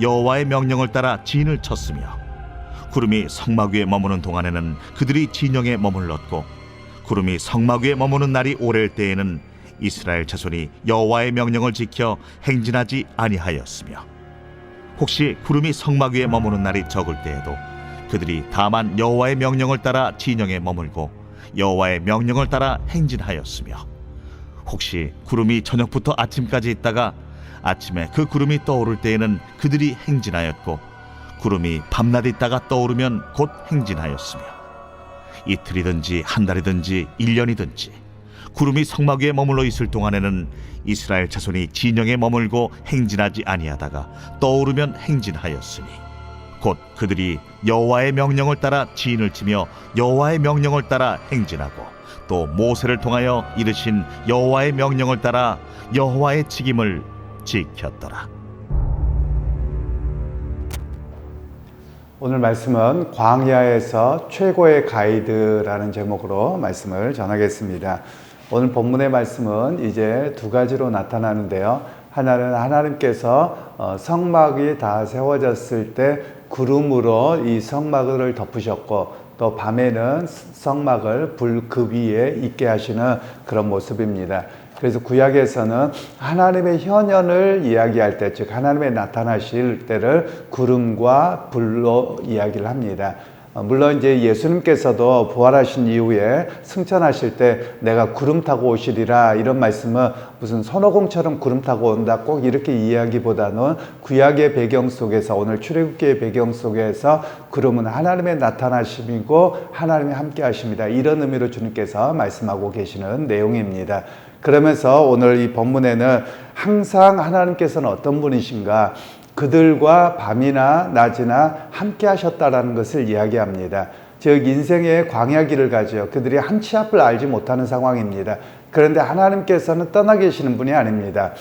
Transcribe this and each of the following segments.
여호와의 명령을 따라 진을 쳤으며 구름이 성막 위에 머무는 동안에는 그들이 진영에 머물렀고 구름이 성막 위에 머무는 날이 오랠 때에는 이스라엘 자손이 여호와의 명령을 지켜 행진하지 아니하였으며 혹시 구름이 성막 위에 머무는 날이 적을 때에도 그들이 다만 여호와의 명령을 따라 진영에 머물고 여호와의 명령을 따라 행진하였으며 혹시 구름이 저녁부터 아침까지 있다가 아침에 그 구름이 떠오를 때에는 그들이 행진하였고 구름이 밤낮 있다가 떠오르면 곧 행진하였으며 이틀이든지 한 달이든지 일 년이든지 구름이 성막 위에 머물러 있을 동안에는 이스라엘 자손이 진영에 머물고 행진하지 아니하다가 떠오르면 행진하였으니 곧 그들이 여호와의 명령을 따라 진을 치며 여호와의 명령을 따라 행진하고 또 모세를 통하여 이르신 여호와의 명령을 따라 여호와의 책임을 지켰더라. 오늘 말씀은 광야에서 최고의 가이드라는 제목으로 말씀을 전하겠습니다. 오늘 본문의 말씀은 이제 두 가지로 나타나는데요. 하나는 하나님께서 어, 성막이 다 세워졌을 때 구름으로 이 성막을 덮으셨고 또 밤에는 성막을 불 그 위에 있게 하시는 그런 모습입니다. 그래서 구약에서는 하나님의 현현을 이야기할 때, 즉 하나님의 나타나실 때를 구름과 불로 이야기를 합니다. 어, 물론 이제 예수님께서도 부활하신 이후에 승천하실 때 내가 구름 타고 오시리라 이런 말씀은 무슨 손오공처럼 구름 타고 온다 꼭 이렇게 이야기보다는 구약의 배경 속에서 오늘 출애굽기의 배경 속에서 구름은 하나님의 나타나심이고 하나님이 함께 하십니다. 이런 의미로 주님께서 말씀하고 계시는 내용입니다. 그러면서 오늘 이 본문에는 항상 하나님께서는 어떤 분이신가 그들과 밤이나 낮이나 함께 하셨다라는 것을 이야기합니다. 즉 인생의 광야길을 가죠. 그들이 한 치 앞을 알지 못하는 상황입니다. 그런데 하나님께서는 떠나 계시는 분이 아닙니다.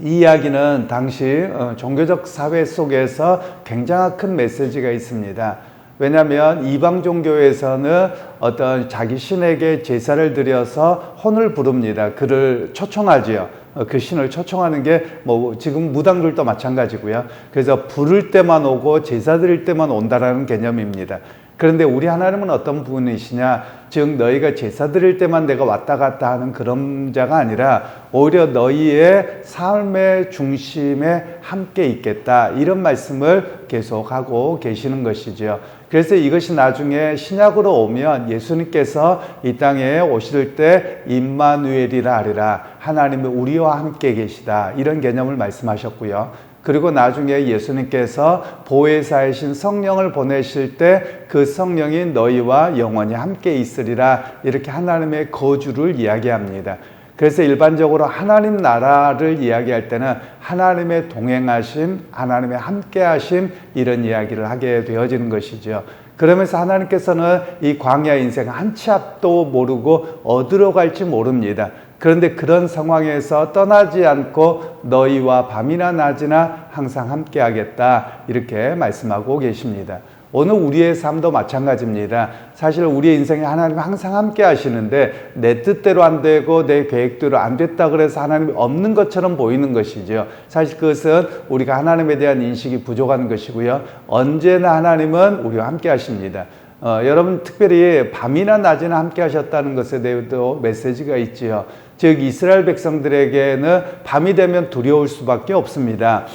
이 이야기는 당시 어, 종교적 사회 속에서 굉장히 큰 메시지가 있습니다. 왜냐하면 이방 종교에서는 어떤 자기 신에게 제사를 드려서 혼을 부릅니다. 그를 초청하지요. 어, 그 신을 초청하는 게 뭐 지금 무당들도 마찬가지고요. 그래서 부를 때만 오고 제사 드릴 때만 온다라는 개념입니다. 그런데 우리 하나님은 어떤 분이시냐? 즉 너희가 제사 드릴 때만 내가 왔다 갔다 하는 그런 자가 아니라 오히려 너희의 삶의 중심에 함께 있겠다. 이런 말씀을 계속하고 계시는 것이죠. 그래서 이것이 나중에 신약으로 오면 예수님께서 이 땅에 오실 때 임마누엘이라 하리라. 하나님이 우리와 함께 계시다. 이런 개념을 말씀하셨고요. 그리고 나중에 예수님께서 보혜사이신 성령을 보내실 때 그 성령이 너희와 영원히 함께 있으리라 이렇게 하나님의 거주를 이야기합니다. 그래서 일반적으로 하나님 나라를 이야기할 때는 하나님의 동행하심, 하나님의 함께하심 이런 이야기를 하게 되어지는 것이죠. 그러면서 하나님께서는 이 광야 인생 한 치 앞도 모르고 어디로 갈지 모릅니다. 그런데 그런 상황에서 떠나지 않고 너희와 밤이나 낮이나 항상 함께 하겠다. 이렇게 말씀하고 계십니다. 오늘 우리의 삶도 마찬가지입니다. 사실 우리의 인생에 하나님 항상 함께 하시는데 내 뜻대로 안 되고 내 계획대로 안 됐다 그래서 하나님이 없는 것처럼 보이는 것이죠. 사실 그것은 우리가 하나님에 대한 인식이 부족한 것이고요. 언제나 하나님은 우리와 함께 하십니다. 어, 여러분 특별히 밤이나 낮이나 함께 하셨다는 것에 대해도 메시지가 있지요. 즉 이스라엘 백성들에게는 밤이 되면 두려울 수밖에 없습니다.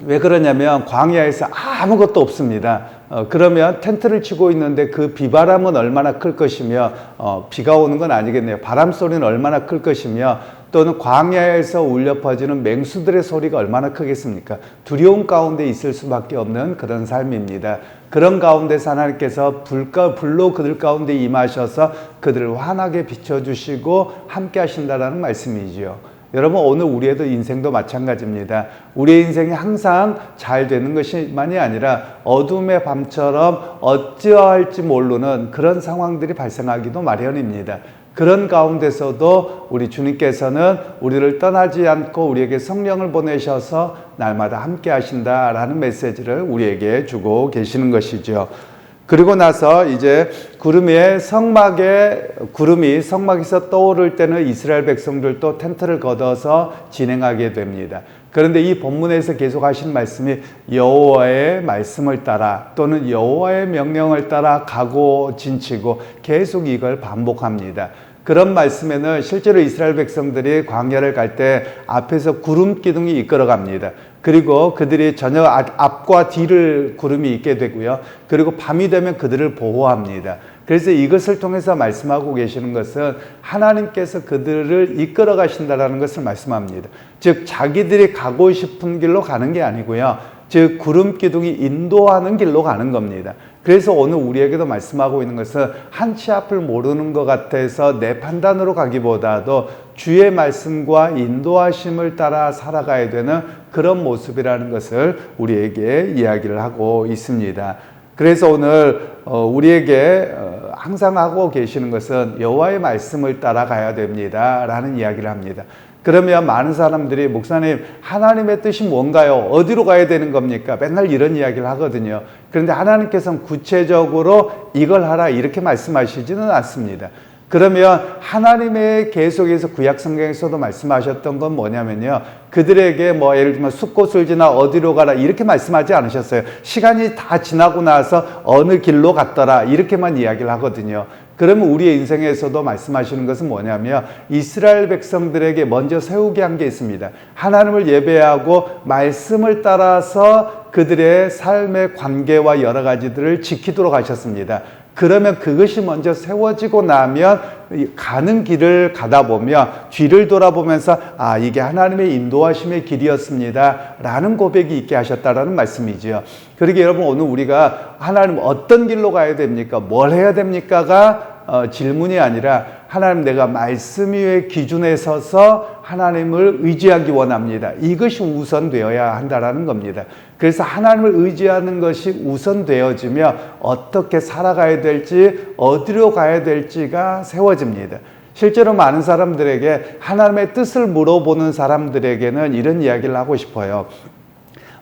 왜 그러냐면 광야에서 아무것도 없습니다. 어, 그러면 텐트를 치고 있는데 그 비바람은 얼마나 클 것이며 어, 비가 오는 건 아니겠네요. 바람 소리는 얼마나 클 것이며 또는 광야에서 울려 퍼지는 맹수들의 소리가 얼마나 크겠습니까? 두려움 가운데 있을 수밖에 없는 그런 삶입니다. 그런 가운데서 하나님께서 불가, 불로 그들 가운데 임하셔서 그들을 환하게 비춰주시고 함께 하신다라는 말씀이지요. 여러분 오늘 우리의 인생도 마찬가지입니다. 우리의 인생이 항상 잘 되는 것이만이 아니라 어둠의 밤처럼 어찌할지 모르는 그런 상황들이 발생하기도 마련입니다. 그런 가운데서도 우리 주님께서는 우리를 떠나지 않고 우리에게 성령을 보내셔서 날마다 함께 하신다라는 메시지를 우리에게 주고 계시는 것이죠. 그리고 나서 이제 구름의 성막에 구름이 성막에서 떠오를 때는 이스라엘 백성들도 텐트를 걷어서 진행하게 됩니다. 그런데 이 본문에서 계속 하신 말씀이 여호와의 말씀을 따라 또는 여호와의 명령을 따라 가고 진치고 계속 이걸 반복합니다. 그런 말씀에는 실제로 이스라엘 백성들이 광야를 갈 때 앞에서 구름 기둥이 이끌어 갑니다. 그리고 그들이 전혀 앞- 앞과 뒤를 구름이 있게 되고요. 그리고 밤이 되면 그들을 보호합니다. 그래서 이것을 통해서 말씀하고 계시는 것은 하나님께서 그들을 이끌어 가신다라는 것을 말씀합니다. 즉 자기들이 가고 싶은 길로 가는 게 아니고요. 즉 구름 기둥이 인도하는 길로 가는 겁니다. 그래서 오늘 우리에게도 말씀하고 있는 것은 한 치 앞을 모르는 것 같아서 내 판단으로 가기보다도 주의 말씀과 인도하심을 따라 살아가야 되는 그런 모습이라는 것을 우리에게 이야기를 하고 있습니다. 그래서 오늘 어, 우리에게 어, 항상 하고 계시는 것은 여호와의 말씀을 따라가야 됩니다라는 이야기를 합니다. 그러면 많은 사람들이 목사님 하나님의 뜻이 뭔가요? 어디로 가야 되는 겁니까? 맨날 이런 이야기를 하거든요. 그런데 하나님께서는 구체적으로 이걸 하라 이렇게 말씀하시지는 않습니다. 그러면 하나님의 계속해서 구약 성경에서도 말씀하셨던 건 뭐냐면요. 그들에게 뭐 예를 들면 숲곳을 지나 어디로 가라 이렇게 말씀하지 않으셨어요. 시간이 다 지나고 나서 어느 길로 갔더라 이렇게만 이야기를 하거든요. 그러면 우리의 인생에서도 말씀하시는 것은 뭐냐면 이스라엘 백성들에게 먼저 세우게 한 게 있습니다. 하나님을 예배하고 말씀을 따라서 그들의 삶의 관계와 여러 가지들을 지키도록 하셨습니다. 그러면 그것이 먼저 세워지고 나면 이 가는 길을 가다 보면 뒤를 돌아보면서 아 이게 하나님의 인도하심의 길이었습니다. 라는 고백이 있게 하셨다라는 말씀이지요. 그러게 여러분 오늘 우리가 하나님 어떤 길로 가야 됩니까? 뭘 해야 됩니까가 어, 질문이 아니라 하나님 내가 말씀 위의 기준에 서서 하나님을 의지하기 원합니다. 이것이 우선 되어야 한다라는 겁니다. 그래서 하나님을 의지하는 것이 우선 되어지며 어떻게 살아가야 될지 어디로 가야 될지가 세워집니다. 실제로 많은 사람들에게 하나님의 뜻을 물어보는 사람들에게는 이런 이야기를 하고 싶어요.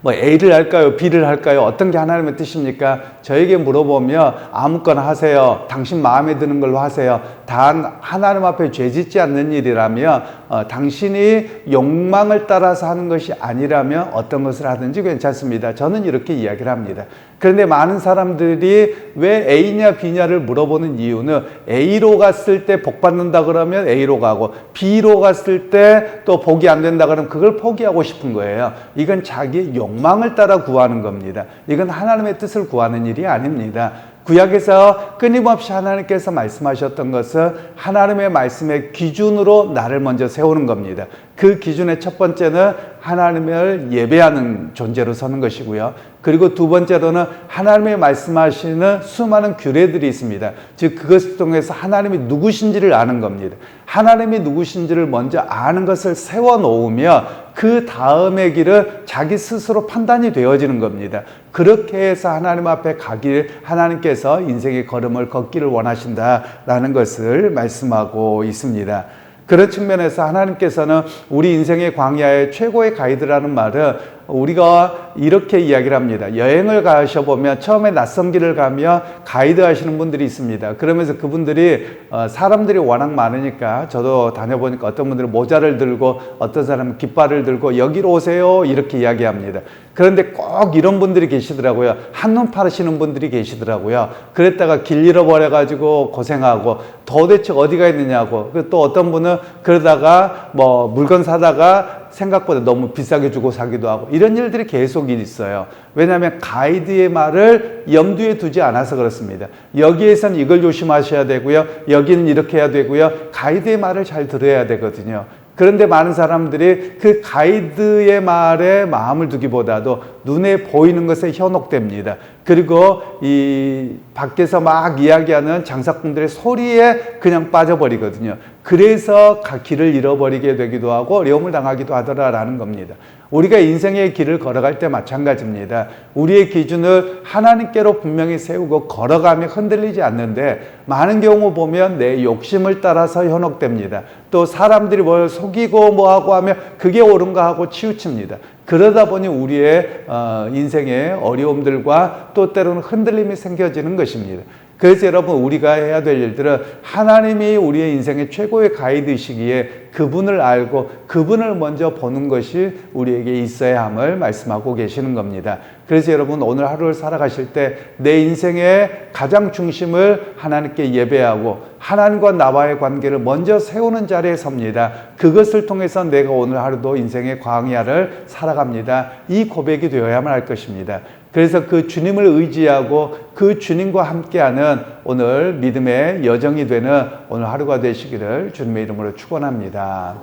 뭐 A를 할까요? B를 할까요? 어떤 게 하나님의 뜻입니까? 저에게 물어보면 아무거나 하세요. 당신 마음에 드는 걸로 하세요. 단 하나님 앞에 죄 짓지 않는 일이라면 어, 당신이 욕망을 따라서 하는 것이 아니라면 어떤 것을 하든지 괜찮습니다. 저는 이렇게 이야기를 합니다. 그런데 많은 사람들이 왜 A냐 B냐를 물어보는 이유는 A로 갔을 때 복 받는다 그러면 A로 가고 B로 갔을 때 또 복이 안 된다 그러면 그걸 포기하고 싶은 거예요. 이건 자기의 욕망을 따라 구하는 겁니다. 이건 하나님의 뜻을 구하는 일이 아닙니다. 구약에서 끊임없이 하나님께서 말씀하셨던 것은 하나님의 말씀의 기준으로 나를 먼저 세우는 겁니다. 그 기준의 첫 번째는 하나님을 예배하는 존재로 서는 것이고요. 그리고 두 번째로는 하나님의 말씀하시는 수많은 규례들이 있습니다. 즉 그것을 통해서 하나님이 누구신지를 아는 겁니다. 하나님이 누구신지를 먼저 아는 것을 세워 놓으며 그 다음의 길은 자기 스스로 판단이 되어지는 겁니다. 그렇게 해서 하나님 앞에 가길 하나님께서 인생의 걸음을 걷기를 원하신다라는 것을 말씀하고 있습니다. 그런 측면에서 하나님께서는 우리 인생의 광야의 최고의 가이드라는 말은 우리가 이렇게 이야기를 합니다. 여행을 가셔보면 처음에 낯선 길을 가면 가이드 하시는 분들이 있습니다. 그러면서 그분들이 어, 사람들이 워낙 많으니까 저도 다녀보니까 어떤 분들은 모자를 들고 어떤 사람은 깃발을 들고 여기로 오세요 이렇게 이야기합니다. 그런데 꼭 이런 분들이 계시더라고요. 한눈 파르시는 분들이 계시더라고요. 그랬다가 길 잃어버려가지고 고생하고 도대체 어디가 있느냐고. 그또 어떤 분은 그러다가 뭐 물건 사다가 생각보다 너무 비싸게 주고 사기도 하고 이런 일들이 계속 있어요. 왜냐하면 가이드의 말을 염두에 두지 않아서 그렇습니다. 여기에선 이걸 조심하셔야 되고요. 여기는 이렇게 해야 되고요. 가이드의 말을 잘 들어야 되거든요. 그런데 많은 사람들이 그 가이드의 말에 마음을 두기보다도 눈에 보이는 것에 현혹됩니다. 그리고 이 밖에서 막 이야기하는 장사꾼들의 소리에 그냥 빠져버리거든요. 그래서 가- 길을 잃어버리게 되기도 하고 어려움을 당하기도 하더라라는 겁니다. 우리가 인생의 길을 걸어갈 때 마찬가지입니다. 우리의 기준을 하나님께로 분명히 세우고 걸어가며 흔들리지 않는데 많은 경우 보면 내 욕심을 따라서 현혹됩니다. 또 사람들이 뭘 속이고 뭐하고 하면 그게 옳은가 하고 치우칩니다. 그러다 보니 우리의 어, 인생의 어려움들과 또 때로는 흔들림이 생겨지는 것입니다. 그래서 여러분 우리가 해야 될 일들은 하나님이 우리의 인생의 최고의 가이드시기에 그분을 알고 그분을 먼저 보는 것이 우리에게 있어야 함을 말씀하고 계시는 겁니다. 그래서 여러분 오늘 하루를 살아가실 때 내 인생의 가장 중심을 하나님께 예배하고 하나님과 나와의 관계를 먼저 세우는 자리에 섭니다. 그것을 통해서 내가 오늘 하루도 인생의 광야를 살아갑니다. 이 고백이 되어야만 할 것입니다. 그래서 그 주님을 의지하고 그 주님과 함께하는 오늘 믿음의 여정이 되는 오늘 하루가 되시기를 주님의 이름으로 축원합니다.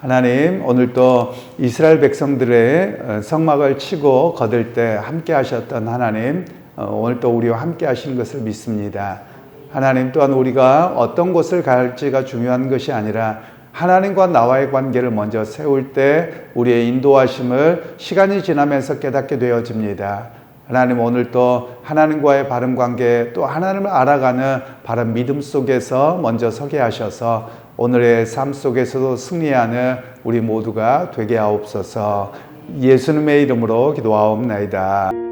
하나님 오늘 또 이스라엘 백성들의 어, 성막을 치고 거들 때 함께 하셨던 하나님 어, 오늘 또 우리와 함께 하시는 것을 믿습니다. 하나님 또한 우리가 어떤 곳을 갈지가 중요한 것이 아니라 하나님과 나와의 관계를 먼저 세울 때 우리의 인도하심을 시간이 지나면서 깨닫게 되어집니다. 하나님 오늘 또 하나님과의 바른 관계 또 하나님을 알아가는 바른 믿음 속에서 먼저 서게 하셔서 오늘의 삶 속에서도 승리하는 우리 모두가 되게 하옵소서 예수님의 이름으로 기도하옵나이다.